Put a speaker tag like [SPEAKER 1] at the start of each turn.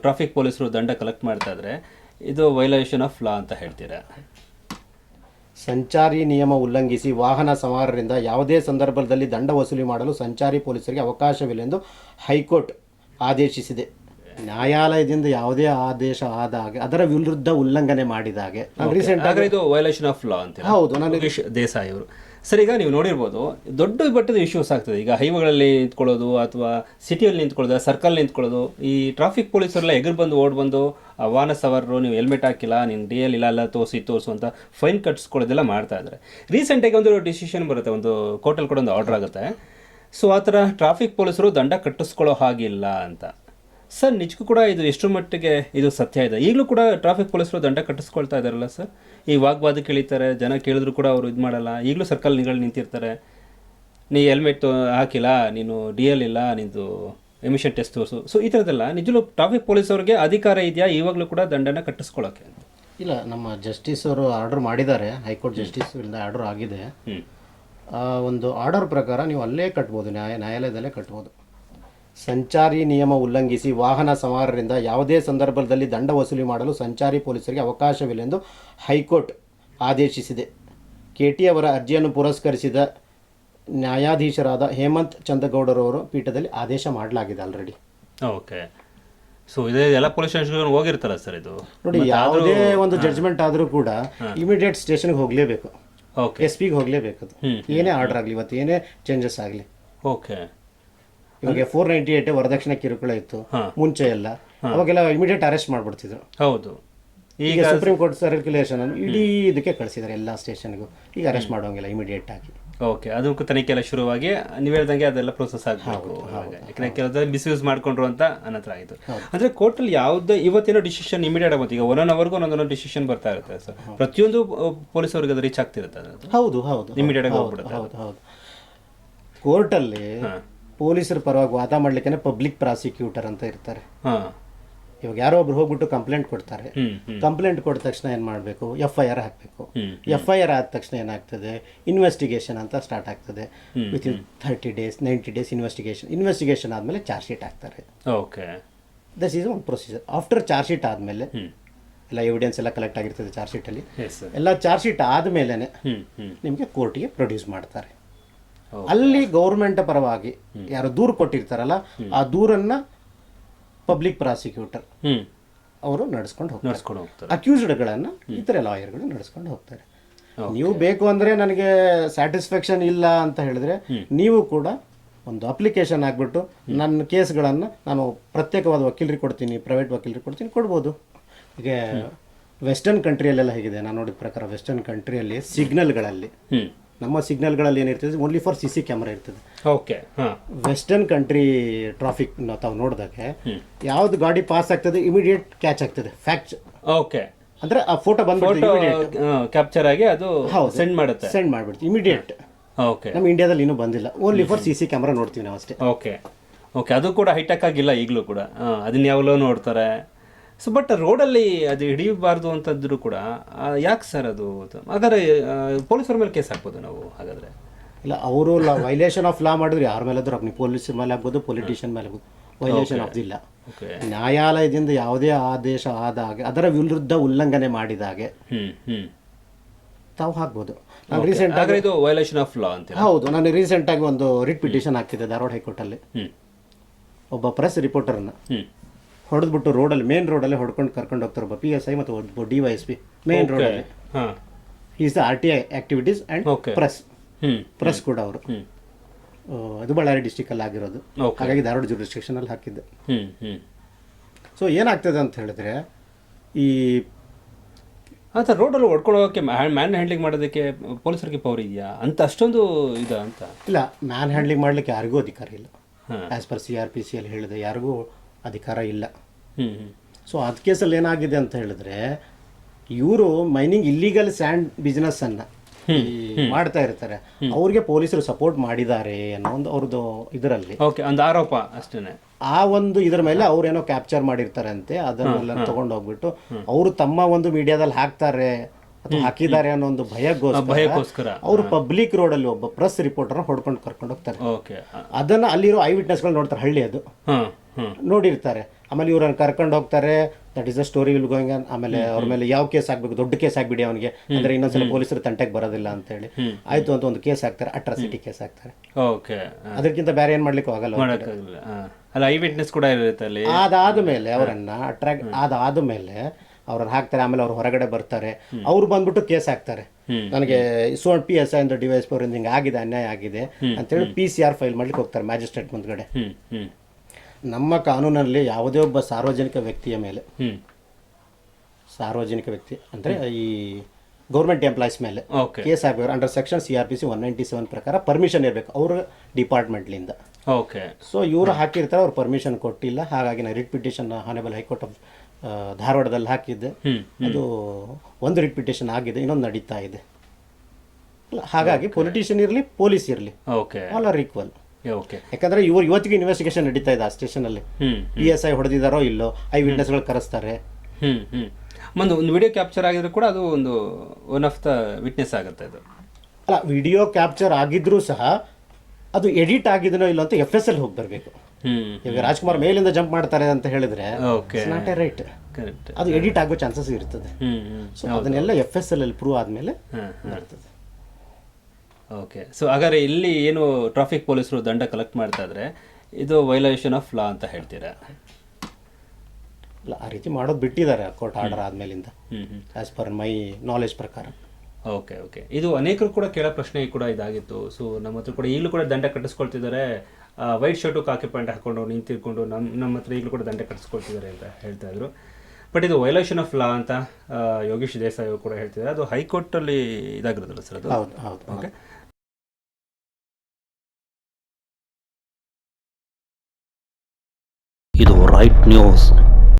[SPEAKER 1] Traffic ಪೊಲೀಸರು ದಂಡ collect ಮಾಡ್ತಾ ಇದ್ರೆ ಇದು ವೈಲೇಷನ್ ಆಫ್ ಲಾ ಅಂತ ಹೇಳ್ತೀರಾ?
[SPEAKER 2] ಸಂಚಾರಿ ನಿಯಮ ಉಲ್ಲಂಘಿಸಿ ವಾಹನ ಸವಾರರಿಂದ ಯಾವುದೇ ಸಂದರ್ಭದಲ್ಲಿ ದಂಡ ವಸೂಲಿ ಮಾಡಲು ಸಂಚಾರಿ ಪೊಲೀಸರಿಗೆ ಅವಕಾಶವಿಲ್ಲ ಎಂದು ಹೈಕೋರ್ಟ್ ಆದೇಶಿಸಿದೆ. ನ್ಯಾಯಾಲಯದಿಂದ ಯಾವುದೇ ಆದೇಶ ಆದಾಗ ಅದರ ವಿರುದ್ಧ ಉಲ್ಲಂಘನೆ ಮಾಡಿದಾಗೆ ನಾನು ರೀಸೆಂಟ್
[SPEAKER 1] ಹಾಗಾದ್ರೆ ಇದು ವೈಲೇಷನ್ ಆಫ್ ಲಾ ಅಂತ
[SPEAKER 2] ಹೌದು ನಾನು
[SPEAKER 1] ದೇಸಾಯಿ ಅವರು. ಸರ್, ಈಗ ನೀವು ನೋಡಿರ್ಬೋದು, ದೊಡ್ಡ ಮಟ್ಟದ ಇಶ್ಯೂಸ್ ಆಗ್ತದೆ. ಈಗ ಹೈವೇಗಳಲ್ಲಿ ನಿಂತ್ಕೊಳ್ಳೋದು ಅಥವಾ ಸಿಟಿಯಲ್ಲಿ ನಿಂತ್ಕೊಳ್ಳೋದು ಸರ್ಕಲ್ ನಿಂತ್ಕೊಳ್ಳೋದು, ಈ ಟ್ರಾಫಿಕ್ ಪೊಲೀಸರೆಲ್ಲ ಎಗರ್ ಬಂದು, ಓಡ್ ಬಂದು, ಆ ವಾಹನ ಸವಾರರು, ನೀವು ಹೆಲ್ಮೆಟ್ ಹಾಕಿಲ್ಲ ನಿಮ್ಮ ಡಿ ಎಲ್ ಇಲ್ಲ ಎಲ್ಲ ತೋರಿಸಿ ತೋರಿಸು ಅಂತ ಫೈನ್ ಕಟ್ಸ್ಕೊಳ್ಳೋದೆಲ್ಲ ಮಾಡ್ತಾ ಇದ್ದಾರೆ. ರೀಸೆಂಟಾಗಿ ಒಂದು ಡಿಸಿಷನ್ ಬರುತ್ತೆ, ಒಂದು ಕೋರ್ಟಲ್ಲಿ ಕೂಡ ಒಂದು ಆರ್ಡರ್ ಆಗುತ್ತೆ. ಸೊ ಆ ಥರ ಟ್ರಾಫಿಕ್ ಪೊಲೀಸರು ದಂಡ ಕಟ್ಟಿಸ್ಕೊಳ್ಳೋ ಹಾಗಿಲ್ಲ ಅಂತ. ಸರ್ ನಿಜಕ್ಕೂ ಕೂಡ ಇದು ಎಷ್ಟು ಮಟ್ಟಿಗೆ ಇದು ಸತ್ಯ ಇದೆ. ಈಗಲೂ ಕೂಡ ಟ್ರಾಫಿಕ್ ಪೊಲೀಸರು ದಂಡ ಕಟ್ಟಿಸ್ಕೊಳ್ತಾ ಇದ್ದಾರಲ್ಲ ಸರ್? ಈ ವಾಗ್ವಾದ ಕೇಳಿತಾರೆ ಜನ ಕೇಳಿದ್ರು ಕೂಡ ಅವರು ಇದು ಮಾಡಲ್ಲ. ಈಗಲೂ ಸರ್ಕಲ್ ನಿಗಳು ನಿಂತಿರ್ತಾರೆ. ನೀ ಹೆಲ್ಮೆಟ್ ಹಾಕಿಲ್ಲ ನೀನು ಡಿ ಎಲ್ ಇಲ್ಲ ನಿಂದು ಎಮಿಷನ್ ಟೆಸ್ಟ್ ತೋರಿಸು. ಸೊ ಈ ಥರದ್ದೆಲ್ಲ ನಿಜಲು ಟ್ರಾಫಿಕ್ ಪೊಲೀಸವ್ರಿಗೆ ಅಧಿಕಾರ ಇದೆಯಾ? ಇವಾಗಲೂ ಕೂಡ ದಂಡನ ಕಟ್ಟಿಸ್ಕೊಳ್ಳೋಕೆ
[SPEAKER 2] ಇಲ್ಲ ನಮ್ಮ ಜಸ್ಟಿಸ್ ಅವರು ಆರ್ಡರ್ ಮಾಡಿದ್ದಾರೆ. ಹೈಕೋರ್ಟ್ ಜಸ್ಟಿಸ್ ಇಂದ ಆರ್ಡರ್ ಆಗಿದೆ. ಒಂದು ಆರ್ಡರ್ ಪ್ರಕಾರ ನೀವು ಅಲ್ಲೇ ಕಟ್ಬೋದು ನ್ಯಾಯ ನ್ಯಾಯಾಲಯದಲ್ಲೇ ಕಟ್ಬೋದು. ಸಂಚಾರಿ ನಿಯಮ ಉಲ್ಲಂಘಿಸಿ ವಾಹನ ಸವಾರರಿಂದ ಯಾವುದೇ ಸಂದರ್ಭದಲ್ಲಿ ದಂಡ ವಸೂಲಿ ಮಾಡಲು ಸಂಚಾರಿ ಪೊಲೀಸರಿಗೆ ಅವಕಾಶವಿಲ್ಲ ಎಂದು ಹೈಕೋರ್ಟ್ ಆದೇಶಿಸಿದೆ. ಕೆ ಟಿ ಅವರ ಅರ್ಜಿಯನ್ನು ಪುರಸ್ಕರಿಸಿದ ನ್ಯಾಯಾಧೀಶರಾದ ಹೇಮಂತ್ ಚಂದ್ರಗೌಡರವರು ಪೀಠದಲ್ಲಿ ಆದೇಶ ಮಾಡಲಾಗಿದೆ ಆಲ್ರೆಡಿ
[SPEAKER 1] ಓಕೆ. ಸೊ ಇದೇ ಎಲ್ಲ ಪೊಲೀಸ್ ಸ್ಟೇಷನ್ ಹೋಗಿರ್ತಾರ ಸರ್ ಇದು?
[SPEAKER 2] ನೋಡಿ ಯಾವುದೇ ಒಂದು ಜಡ್ಜ್ಮೆಂಟ್ ಆದರೂ ಕೂಡ ಇಮಿಡಿಯೇಟ್ ಸ್ಟೇಷನ್ಗೆ ಹೋಗಲೇಬೇಕು.
[SPEAKER 1] ಓಕೆ
[SPEAKER 2] ಎಸ್ ಪಿಗೆ ಹೋಗಲೇಬೇಕು ಅದು. ಏನೇ ಆರ್ಡರ್ ಆಗಲಿ ಇವತ್ತು ಏನೇ ಚೇಂಜಸ್ ಆಗಲಿ.
[SPEAKER 1] ಓಕೆ
[SPEAKER 2] ಇವಾಗ ಫೋರ್ ನೈಂಟಿ ಏಟ್ ವರದಕ್ಷಿಣೆ ಕಿರುಕುಳ ಇತ್ತು. ಮುಂಚೆ ಎಲ್ಲ. ಅವಾಗೆಲ್ಲ ಇಮಿಡಿಯೇಟ್ ಅರೆಸ್ಟ್ ಮಾಡ್ಬಿಡ್ತಿದ್ರು.
[SPEAKER 1] ಹೌದು.
[SPEAKER 2] ಈಗ ಸುಪ್ರೀಂ ಕೋರ್ಟ್ ಸರ್ಕ್ಯುಲೇಷನ್ ಅನ್ನು ಇಡೀ ಇದಕ್ಕೆ ಕಳಿಸಿದ್ದಾರೆ ಎಲ್ಲ ಸ್ಟೇಷನ್ಗೂ ಈಗ ಅರೆಸ್ಟ್ ಮಾಡೋಂಗಿಲ್ಲ ಇಮಿಡಿಯೇಟ್ ಆಗಿ.
[SPEAKER 1] ಓಕೆ ಅದಕ್ಕೂ ತನಿಖೆ ಎಲ್ಲ ಶುರುವಾಗಿ ನೀವು ಹೇಳ್ದಂಗೆ ಅದೆಲ್ಲ ಪ್ರೊಸೆಸ್ ಆಗಬೇಕು ಯಾಕಂದ್ರೆ ಕೆಲವು ಮಿಸ್ಯೂಸ್ ಮಾಡ್ಕೊಂಡ್ರು ಅಂತ ಅನ್ನತ್ರ ಆಯಿತು. ಅಂದ್ರೆ ಕೋರ್ಟಲ್ಲಿ ಯಾವುದೇ ಇವತ್ತೇನೋ ಡಿಸಿಷನ್ ಇಮಿಡಿಯೇಟ್ ಆಗುತ್ತೆ ಈಗ ಒನ್ ಒನ್ ಅವರ್ಗೂ ಒಂದೊಂದು ಡಿಸಿಷನ್ ಬರ್ತಾ ಇರುತ್ತೆ ಸರ್ ಪ್ರತಿಯೊಂದು ಪೊಲೀಸ್ ಅವ್ರಿಗೆ ಅದು ರೀಚ್ ಆಗ್ತಿರುತ್ತೆ
[SPEAKER 2] ಹೌದು ಹೌದು
[SPEAKER 1] ಇಮಿಡಿಯೇಟ್ ಆಗಿ ಹೋಗ್ಬಿಡುತ್ತೆ
[SPEAKER 2] ಹೌದು ಹೌದು. ಕೋರ್ಟಲ್ಲಿ ಪೊಲೀಸರ ಪರವಾಗಿ ವಾದ ಮಾಡ್ಲಿಕ್ಕೆ ಪಬ್ಲಿಕ್ ಪ್ರಾಸಿಕ್ಯೂಟರ್ ಅಂತ ಇರ್ತಾರೆ. ಇವಾಗ ಯಾರೋ ಒಬ್ರು ಹೋಗ್ಬಿಟ್ಟು ಕಂಪ್ಲೇಂಟ್ ಕೊಡ್ತಾರೆ. ಕಂಪ್ಲೇಂಟ್ ಕೊಟ್ಟ ತಕ್ಷಣ ಏನು ಮಾಡಬೇಕು? ಎಫ್ ಐ ಆರ್ ಹಾಕಬೇಕು. ಎಫ್ ಐ ಆರ್ ಆದ ತಕ್ಷಣ ಏನಾಗ್ತದೆ? ಇನ್ವೆಸ್ಟಿಗೇಷನ್ ಅಂತ ಸ್ಟಾರ್ಟ್ ಆಗ್ತದೆ. Within thirty days ninety days investigation investigation ಆದ್ಮೇಲೆ ಚಾರ್ಜ್ ಶೀಟ್ ಹಾಕ್ತಾರೆ.
[SPEAKER 1] Okay
[SPEAKER 2] this is one procedure after charge sheet ಆದ್ಮೇಲೆ ಎಲ್ಲ ಎವಿಡೆನ್ಸ್ ಎಲ್ಲ ಕಲೆಕ್ಟ್ ಆಗಿರ್ತದೆ ಚಾರ್ಜ್
[SPEAKER 1] ಶೀಟ್ ಅಲ್ಲಿ.
[SPEAKER 2] ಎಲ್ಲ ಚಾರ್ಜ್ ಶೀಟ್ ಆದಮೇಲೆ ನಿಮಗೆ ಕೋರ್ಟಿಗೆ ಪ್ರೊಡ್ಯೂಸ್ ಮಾಡ್ತಾರೆ. ಅಲ್ಲಿ ಗೌರ್ಮೆಂಟ್ ಪರವಾಗಿ ಯಾರು ದೂರು ಕೊಟ್ಟಿರ್ತಾರಲ್ಲ ಆ ದೂರನ್ನ ಪಬ್ಲಿಕ್ ಪ್ರಾಸಿಕ್ಯೂಟರ್ ಅವರು ನಡೆಸ್ಕೊಂಡು ಹೋಗ್ತಾರೆ.
[SPEAKER 1] ನಡ್ಸ್ಕೊಂಡು ಹೋಗ್ತಾರೆ.
[SPEAKER 2] ಅಕ್ಯೂಸ್ಡ್ಗಳನ್ನು ಇತರ ಲಾಯರ್ಗಳು ನಡೆಸ್ಕೊಂಡು ಹೋಗ್ತಾರೆ. ನೀವು ಬೇಕು ಅಂದರೆ ನನಗೆ ಸ್ಯಾಟಿಸ್ಫ್ಯಾಕ್ಷನ್ ಇಲ್ಲ ಅಂತ ಹೇಳಿದ್ರೆ ನೀವು ಕೂಡ ಒಂದು ಅಪ್ಲಿಕೇಶನ್ ಹಾಕ್ಬಿಟ್ಟು ನನ್ನ ಕೇಸ್ಗಳನ್ನು ನಾನು ಪ್ರತ್ಯೇಕವಾದ ವಕೀಲರಿಗೆ ಕೊಡ್ತೀನಿ ಪ್ರೈವೇಟ್ ವಕೀಲರಿಗೆ ಕೊಡ್ತೀನಿ ಕೊಡ್ಬೋದು. ಈಗ ವೆಸ್ಟರ್ನ್ ಕಂಟ್ರಿಯಲ್ಲೆಲ್ಲ ಹೇಗಿದೆ? ನಾನು ನೋಡಿದ ಪ್ರಕಾರ ವೆಸ್ಟರ್ನ್ ಕಂಟ್ರಿಯಲ್ಲಿ ಸಿಗ್ನಲ್ಗಳಲ್ಲಿ ನಮ್ಮ ಸಿಗ್ನಲ್ಗಳಲ್ಲಿ ಏನಿರ್ತದೆ only for C C camera ಇರ್ತದೆ.
[SPEAKER 1] ಓಕೆ
[SPEAKER 2] ವೆಸ್ಟರ್ನ್ ಕಂಟ್ರಿ ಟ್ರಾಫಿಕ್ ತಾವು ನೋಡಿದಾಗ ಯಾವ್ದು ಗಾಡಿ ಪಾಸ್ ಆಗ್ತದೆ ಇಮಿಡಿಯೇಟ್ ಕ್ಯಾಚ್ ಆಗ್ತದೆ ಫ್ಯಾಕ್ಚ್
[SPEAKER 1] ಓಕೆ
[SPEAKER 2] ಅಂದ್ರೆ ಆ ಫೋಟೋ ಬಂದ್ಬಿಟ್ಟು
[SPEAKER 1] ಕ್ಯಾಪ್ಚರ್ ಆಗಿ ಅದು ಸೆಂಡ್ ಮಾಡುತ್ತೆ.
[SPEAKER 2] ಸೆಂಡ್ ಮಾಡ್ಬಿಡ್ತೀವಿ ಇಮಿಡಿಯೇಟ್
[SPEAKER 1] ಓಕೆ
[SPEAKER 2] ನಮ್ಮ ಇಂಡಿಯಾದಲ್ಲಿ ಇನ್ನೂ ಬಂದಿಲ್ಲ. Only for C C camera ನೋಡ್ತೀವಿ ನಾವು ಅಷ್ಟೇ
[SPEAKER 1] ಓಕೆ ಓಕೆ ಅದು ಕೂಡ ಹೈಟೆಕ್ ಆಗಿಲ್ಲ ಈಗಲೂ ಕೂಡ. ಅದನ್ನ ಯಾವಾಗಲೂ ನೋಡ್ತಾರೆ. ಸೊ ಬಟ್ ರೋಡಲ್ಲಿ ಅದು ಹಿಡಿಯಬಾರ್ದು ಅಂತಂದ್ರು ಕೂಡ ಯಾಕೆ ಸರ್ ಅದು? ಹಾಗಾದ್ರೆ ಪೊಲೀಸರ ಮೇಲೆ ಕೇಸ್ ಹಾಕ್ಬೋದು ನಾವು ಹಾಗಾದ್ರೆ.
[SPEAKER 2] ಇಲ್ಲ ಅವರು ವೈಲೇಷನ್ ಆಫ್ ಲಾ ಮಾಡಿದ್ರೆ ಯಾರ ಮೇಲೆ ಆದ್ರೂ ನೀವು ಪೊಲೀಸ್ ಮೇಲೆ ಆಗ್ಬೋದು ಪೊಲಿಟಿಷಿಯನ್ ಮೇಲೆ ಆಗ್ಬೋದು ವೈಲೇಷನ್ ಆಫ್ ಇಲ್ಲ. ನ್ಯಾಯಾಲಯದಿಂದ ಯಾವುದೇ ಆದೇಶ ಆದಾಗ ಅದರ ವಿರುದ್ಧ ಉಲ್ಲಂಘನೆ ಮಾಡಿದಾಗೆ ತಾವು ಹಾಕ್ಬೋದು. ನಾನು ರೀಸೆಂಟ್
[SPEAKER 1] ಆಗಿ ಇದು ವೈಲೇಷನ್ ಆಫ್ ಲಾ ಅಂತ
[SPEAKER 2] ಹೌದು ನಾನು ರೀಸೆಂಟ್ ಆಗಿ ಒಂದು ರಿಟ್ ಪಿಟಿಷನ್ ಹಾಕ್ತಿದ್ದೆ ಧಾರವಾಡ ಹೈಕೋರ್ಟಲ್ಲಿ. ಒಬ್ಬ ಪ್ರೆಸ್ ರಿಪೋರ್ಟರ್ನ ಹೊಡೆದ್ಬಿಟ್ಟು ರೋಡಲ್ಲಿ ಮೇನ್ ರೋಡಲ್ಲೇ ಹೊಡ್ಕೊಂಡು ಕರ್ಕೊಂಡು ಹೋಗ್ತಾರೆ ಒಬ್ಬ ಪಿ ಎಸ್ ಐ ಮತ್ತು D Y S P main ರೋಡಲ್ಲಿ.
[SPEAKER 1] ಹಾಂ.
[SPEAKER 2] Is the R T I activities and. Press
[SPEAKER 1] hmm.
[SPEAKER 2] Press ಕೂಡ ಅವರು.
[SPEAKER 1] ಹ್ಮ್.
[SPEAKER 2] ಅದು ಬಳ್ಳಾರಿ ಡಿಸ್ಟಿಕಲ್ಲಿ ಆಗಿರೋದು. ಹಾಗಾಗಿ ಧಾರವಾಡ ಜುರಿಸ್ಟ್ರಿಕ್ಷನಲ್ಲಿ ಹಾಕಿದ್ದೆ.
[SPEAKER 1] ಹ್ಮ್ ಹ್ಮ್.
[SPEAKER 2] ಸೊ ಏನಾಗ್ತದೆ ಅಂತ ಹೇಳಿದ್ರೆ ಈ
[SPEAKER 1] ಅಂತ ರೋಡಲ್ಲಿ ಹೊಡ್ಕೊಳ್ಳೋಕೆ ಹೋಗೋಕ್ಕೆ ಮ್ಯಾನ್ ಹ್ಯಾಂಡ್ಲಿಂಗ್ ಮಾಡೋದಕ್ಕೆ ಪೊಲೀಸರಿಗೆ ಪವರ್ ಇದೆಯಾ? ಅಂತ ಅಷ್ಟೊಂದು ಇದೆ ಅಂತ.
[SPEAKER 2] ಇಲ್ಲ ಮ್ಯಾನ್ ಹ್ಯಾಂಡ್ಲಿಂಗ್ ಮಾಡಲಿಕ್ಕೆ ಯಾರಿಗೂ ಅಧಿಕಾರ ಇಲ್ಲ.
[SPEAKER 1] ಹಾಂ.
[SPEAKER 2] As per C R P ಸಿಯಲ್ಲಿ ಹೇಳಿದೆ ಯಾರಿಗೂ ಅಧಿಕಾರ ಇಲ್ಲ. ಸೊ ಅದು ಕೇಸಲ್ಲಿ ಏನಾಗಿದೆ ಅಂತ ಹೇಳಿದ್ರೆ ಇವರು ಮೈನಿಂಗ್ ಇಲ್ಲಿಗಲ್ ಸ್ಯಾಂಡ್ ಬಿಸ್ನೆಸ್ ಅನ್ನ ಈ ಮಾಡ್ತಾ ಇರ್ತಾರೆ. ಅವ್ರಿಗೆ ಪೊಲೀಸರು ಸಪೋರ್ಟ್ ಮಾಡಿದ್ದಾರೆ ಅನ್ನೋ ಒಂದು ಅವ್ರದ್ದು ಇದರಲ್ಲಿ.
[SPEAKER 1] ಒಂದು ಆರೋಪ ಅಷ್ಟೇ
[SPEAKER 2] ಆ ಒಂದು ಇದ್ರ ಮೇಲೆ ಅವ್ರೇನೋ ಕ್ಯಾಪ್ಚರ್ ಮಾಡಿರ್ತಾರೆ ಅಂತೆ ಅದನ್ನೆಲ್ಲ ತಗೊಂಡು ಹೋಗ್ಬಿಟ್ಟು ಅವರು ತಮ್ಮ ಒಂದು ಮೀಡಿಯಾದಲ್ಲಿ ಹಾಕ್ತಾರೆ ಅಥವಾ ಹಾಕಿದ್ದಾರೆ ಅನ್ನೋ ಒಂದು ಭಯಕ್ಕೋಸ್ಕರ ಅವರು ಪಬ್ಲಿಕ್ ರೋಡ್ ಅಲ್ಲಿ ಒಬ್ಬ ಪ್ರೆಸ್ ರಿಪೋರ್ಟರ್ ಹೊಡ್ಕೊಂಡು ಕರ್ಕೊಂಡು ಹೋಗ್ತಾರೆ. ಅದನ್ನ ಅಲ್ಲಿರೋ ಐ ವಿಟ್ನೆಸ್ಗಳು ನೋಡ್ತಾರೆ ಹಳ್ಳಿ ಅದು. ನೋಡಿರ್ತಾರೆ. ಆಮೇಲೆ ಇವ್ರನ್ನ ಕರ್ಕೊಂಡು ಹೋಗ್ತಾರೆ. That is a story will going ಆಮೇಲೆ ಅವ್ರ ಮೇಲೆ ಯಾವ ಕೇಸ್ ಆಗ್ಬೇಕು? ದೊಡ್ಡ ಕೇಸ್ ಆಗ್ಬಿಡಿ ಅವನಿಗೆ. ಅಂದ್ರೆ ಇನ್ನೊಂದ್ಸಲ ಪೊಲೀಸರು ತಂಟೆಗೆ ಬರೋದಿಲ್ಲ ಅಂತ ಹೇಳಿ ಆಯ್ತು ಅಂತ ಒಂದು ಕೇಸ್ ಹಾಕ್ತಾರೆ. ಅಟ್ರಾಸಿಟಿ ಕೇಸ್ ಹಾಕ್ತಾರೆ.
[SPEAKER 1] ಓಕೆ
[SPEAKER 2] ಅದಕ್ಕಿಂತ ಬೇರೆ ಏನ್ ಮಾಡ್ಲಿಕ್ಕೆ ಆಗಲ್ಲ
[SPEAKER 1] ಅಲ್ಲ ಐ ವಿಟ್ನೆಸ್ ಕೂಡ ಇರುತ್ತೆ ಅಲ್ಲಿ.
[SPEAKER 2] ಅದಾದ್ಮೇಲೆ ಅವರನ್ನ ಅಟ್ರಾಕ್ಟ್ ಅದಾದ್ಮೇಲೆ ಅವ್ರನ್ನ ಹಾಕ್ತಾರೆ. ಆಮೇಲೆ ಅವ್ರು ಹೊರಗಡೆ ಬರ್ತಾರೆ. ಅವ್ರು ಬಂದ್ಬಿಟ್ಟು ಕೇಸ್ ಹಾಕ್ತಾರೆ. ನನಗೆ ಸೋನ್ ಪಿ ಎಸ್ ಐ ಅಂದ್ರೆ ಡಿವೈಸ್ ಪೋರ್ ಹಿಂಗೆ ಆಗಿದೆ ಅನ್ಯಾಯ ಆಗಿದೆ ಅಂತೇಳಿ ಪಿ ಸಿ ಆರ್ ಫೈಲ್ ಮಾಡ್ಲಿಕ್ಕೆ ಹೋಗ್ತಾರೆ ಮ್ಯಾಜಿಸ್ಟ್ರೇಟ್ ಮುಂದ್ಗಡೆ. ನಮ್ಮ ಕಾನೂನಲ್ಲಿ ಯಾವುದೇ ಒಬ್ಬ ಸಾರ್ವಜನಿಕ ವ್ಯಕ್ತಿಯ ಮೇಲೆ ಸಾರ್ವಜನಿಕ ವ್ಯಕ್ತಿ ಅಂದ್ರೆ ಈ ಗೌರ್ಮೆಂಟ್ ಎಂಪ್ಲಾಯ್ಸ್ ಮೇಲೆ ಕೇಸ್ ಆಗಬೇಕು. Under section C R P C one ninety seven ಪ್ರಕಾರ ಪರ್ಮಿಷನ್ ಇರಬೇಕು ಅವ್ರ ಡಿಪಾರ್ಟ್ಮೆಂಟ್ಲಿಂದ
[SPEAKER 1] ಓಕೆ
[SPEAKER 2] ಸೊ ಇವರು ಹಾಕಿರ್ತಾರೆ ಅವ್ರು ಪರ್ಮಿಷನ್ ಕೊಟ್ಟಿಲ್ಲ. ಹಾಗಾಗಿ ನಾನು writ petition honourable high court of ಧಾರವಾಡದಲ್ಲಿ ಹಾಕಿದ್ದೆ. ಅದು ಒಂದು ರಿಟ್ ಪಿಟಿಷನ್ ಆಗಿದೆ ಇನ್ನೊಂದು ನಡೀತಾ ಇದೆ. ಹಾಗಾಗಿ ಪೊಲಿಟಿಷಿಯನ್ ಇರಲಿ ಪೊಲೀಸ್ ಇರಲಿ.
[SPEAKER 1] Okay
[SPEAKER 2] all are equal
[SPEAKER 1] okay
[SPEAKER 2] ಯಾಕಂದ್ರೆ ಇವ್ರು ಇವತ್ತಿಗೆ ಇನ್ವೆಸ್ಟಿಗೇಷನ್ ನಡೀತಾ ಇದೆ ಆ ಸ್ಟೇಷನ್
[SPEAKER 1] ಅಲ್ಲಿ.
[SPEAKER 2] ಪಿ ಎಸ್ ಐ ಹೊಡೆದಿದಾರೋ ಇಲ್ಲೋ ಐ ವಿಟ್ನೆಸ್ಗಳು ಕರೆಸ್ತಾರೆ.
[SPEAKER 1] ಹ್ಞೂ ಹ್ಞೂ ಒಂದು ಒಂದು ವಿಡಿಯೋ ಕ್ಯಾಪ್ಚರ್ ಆಗಿದ್ರು ಕೂಡ ಅದು ಒಂದು ಒನ್ ಆಫ್ ದ ವಿಟ್ನೆಸ್ ಆಗುತ್ತೆ ಅದು.
[SPEAKER 2] ಅಲ್ಲ ವಿಡಿಯೋ ಕ್ಯಾಪ್ಚರ್ ಆಗಿದ್ರೂ ಸಹ ಅದು ಎಡಿಟ್ ಆಗಿದನೋ ಇಲ್ಲೋ ಅಂತ ಎಫ್ ಎಸ್ ಎಲ್ ಹೋಗಿ ಬರಬೇಕು. ಈಗ ರಾಜ್ಕುಮಾರ್ ಮೇಲಿಂದ ಜಂಪ್ ಮಾಡ್ತಾರೆ ಅಂತ ಹೇಳಿದ್ರೆ
[SPEAKER 1] okay
[SPEAKER 2] not a right
[SPEAKER 1] correct
[SPEAKER 2] ಅದು ಎಡಿಟ್ ಆಗೋ ಚಾನ್ಸಸ್ ಇರ್ತದೆ. ಸೊ ಅದನ್ನೆಲ್ಲ ಎಫ್ ಎಸ್ ಎಲ್ ಅಲ್ಲಿ ಪ್ರೂವ್ ಆದ್ಮೇಲೆ ಬರ್ತದೆ
[SPEAKER 1] ಓಕೆ ಸೊ ಹಾಗಾದ್ರೆ ಇಲ್ಲಿ ಏನು ಟ್ರಾಫಿಕ್ ಪೊಲೀಸರು ದಂಡ ಕಲೆಕ್ಟ್ ಮಾಡ್ತಾ ಇದ್ರೆ ಇದು ವೈಲೇಷನ್ ಆಫ್ ಲಾ ಅಂತ ಹೇಳ್ತೀರಾ?
[SPEAKER 2] ಇಲ್ಲ ಆ ರೀತಿ ಮಾಡೋದು ಬಿಟ್ಟಿದ್ದಾರೆ ಕೋರ್ಟ್ ಆರ್ಡರ್ ಆದ್ಮೇಲಿಂದ. ಆಸ್ ಪರ್ ಮೈ ನಾಲೆಜ್ ಪ್ರಕಾರ.
[SPEAKER 1] ಓಕೆ ಓಕೆ ಇದು ಅನೇಕರು ಕೂಡ ಕೇಳೋ ಪ್ರಶ್ನೆ ಕೂಡ ಇದಾಗಿತ್ತು. ಸೊ ನಮ್ಮ ಹತ್ರ ಕೂಡ ಈಗಲೂ ಕೂಡ ದಂಡ ಕಟ್ಟಿಸ್ಕೊಳ್ತಿದ್ದಾರೆ. ವೈಟ್ ಶರ್ಟು ಕಾಕಿ ಪ್ಯಾಂಟ್ ಹಾಕೊಂಡು ನಿಂತಿರ್ಕೊಂಡು ನಮ್ಮ ನಮ್ಮ ಹತ್ರ ಈಗಲೂ ಕೂಡ ದಂಡ ಕಟ್ಟಿಸ್ಕೊಳ್ತಿದ್ದಾರೆ ಅಂತ ಹೇಳ್ತಾ ಇದ್ರು. ಬಟ್ ಇದು ವೈಲೇಷನ್ ಆಫ್ ಲಾ ಅಂತ ಯೋಗೇಶ್ ದೇಸಾಯಿ ಕೂಡ ಹೇಳ್ತಿದ್ದಾರೆ. ಅದು ಹೈಕೋರ್ಟಲ್ಲಿ ಇದಾಗಿರೋದಲ್ಲ ಸರ್ ಅದು?
[SPEAKER 2] ಹೌದು ಹೌದು.
[SPEAKER 1] ಓಕೆ
[SPEAKER 3] ಇದು ರೈಟ್ ನ್ಯೂಸ್